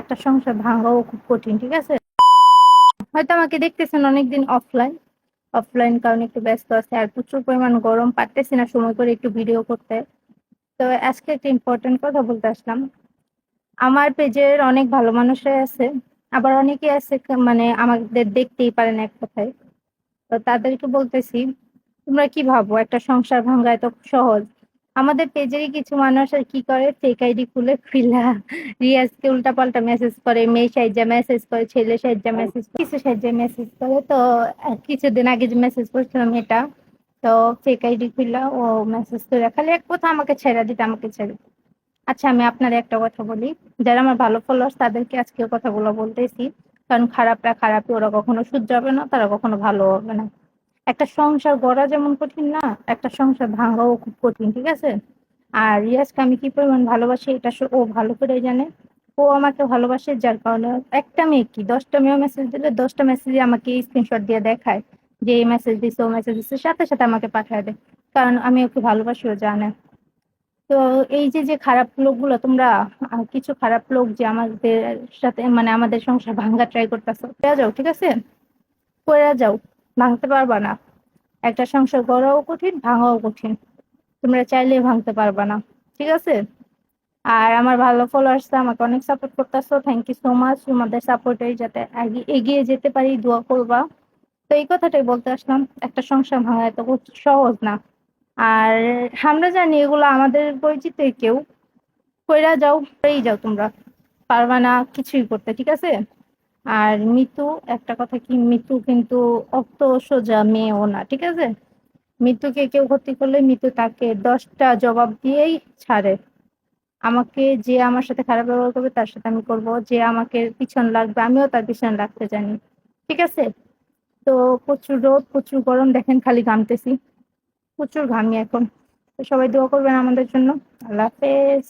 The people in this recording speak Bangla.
একটা সংসার ভাঙাও খুব কঠিন, ঠিক আছে? হয়তো আমাকে দেখতেছেন অনেকদিন অফলাইন অফলাইন কারণে একটু ব্যস্ত আছে আর প্রচুর পরিমাণ গরম, পারতেছি না সময় করে একটু ভিডিও করতে। তো আজকে একটা ইম্পর্টেন্ট কথা বলতে আসলাম। আমার পেজের অনেক ভালো মানুষরাই আছে, আবার অনেকে আছে মানে আমাদের দেখতেই পারেন এক কথায়। তো তাদেরকে বলতেছি, তোমরা কি ভাবো? একটা সংসার ভাঙা এত সহজ। আমাদের পেজেরই কিছু মানুষ আর কি করে? ফেক আইডি খুলে খুলা রিয়াজকে উল্টাপাল্টা মেসেজ করে, মেয়ে সাহায্যে মেসেজ করে, ছেলে সাহায্যে মেসেজ করে, কিছু সাহায্যে মেসেজ করে। তো কিছুদিন আগে যে মেসেজ করছিলাম এটা, তো ফেক আইডি খুললা ও মেসেজ করে খালি এক কথা আমাকে ছেড়ে দিতে, আমাকে ছেড়ে দিতে। আচ্ছা আমি আপনার একটা কথা বলি। যারা আমার ভালো ফলোয়ার্স তাদেরকে আজকে কথাগুলো বলতেছি। কারণ খারাপরা খারাপই, ওরা কখনো হবে না, তারা কখনো ভালো হবে না। একটা সংসার গড়া যেমন কঠিন না, একটা সংসার ভাঙাও খুব কঠিন, ঠিক আছে? আর রিয়াজকে আমি কি পরিমাণ ভালোবাসি এটা ও ভালো করে জানে। ও আমাকে ভালোবাসে যার কারণে একটা মেয়ে কি? দশটা মেয়ে মেসেজ দিলে দশটা মেসেজে আমাকে স্ক্রিনশট দিয়ে দেখায় যে এই মেসেজ দিছে, ও মেসেজ দিচ্ছে সাথে সাথে আমাকে পাঠায় দেয়। কারণ আমি ওকে ভালোবাসি, ও জানে। তো এই যে যে খারাপ লোকগুলো, তোমরা কিছু খারাপ লোক যে আমাদের সাথে মানে আমাদের সংসার ভাঙ্গা ট্রাই করতেছো যাও, ঠিক আছে? করে যাও। ভাঙতে পারবা না। একটা সংসার গড়াও কঠিন, ভাঙাও কঠিন। তোমরা চাইলে ভাঙতে পারবা না, ঠিক আছে? আর আমার ভালো ফলোয়ার্স আমাকে অনেক সাপোর্ট করতেছো থ্যাংক ইউ সো মাচ তোমাদের সাপোর্টে যাতে এগিয়ে যেতে পারি, দোয়া করবা। তো এই কথাটাই বলতে আসলাম, একটা সংসার ভাঙা এত সহজ না। আর আমরা জানি এগুলো আমাদের পরিচিত কেউ। কইরা যাও, করেই যাও তোমরা। পারবা না কিছুই করতে, ঠিক আছে? আর মিতু, একটা কথা কি, মিতু কিন্তু অত সোজা মেয়েও না, ঠিক আছে? মিতুকে কেউ ক্ষতি করলে মিতু তাকে দশটা জবাব দিয়েই ছাড়ে। আমাকে যে আমার সাথে খারাপ ব্যবহার করবে, তার সাথে আমি করব। যে আমাকে পিছন লাগবে, আমিও তার পিছন লাগতে জানি, ঠিক আছে? তো প্রচুর রোদ, প্রচুর গরম, দেখেন খালি ঘামতেছি। প্রচুর ঘামি এখন। সবাই দোয়া করবেন আমাদের জন্য। আল্লাহ হাফেজ।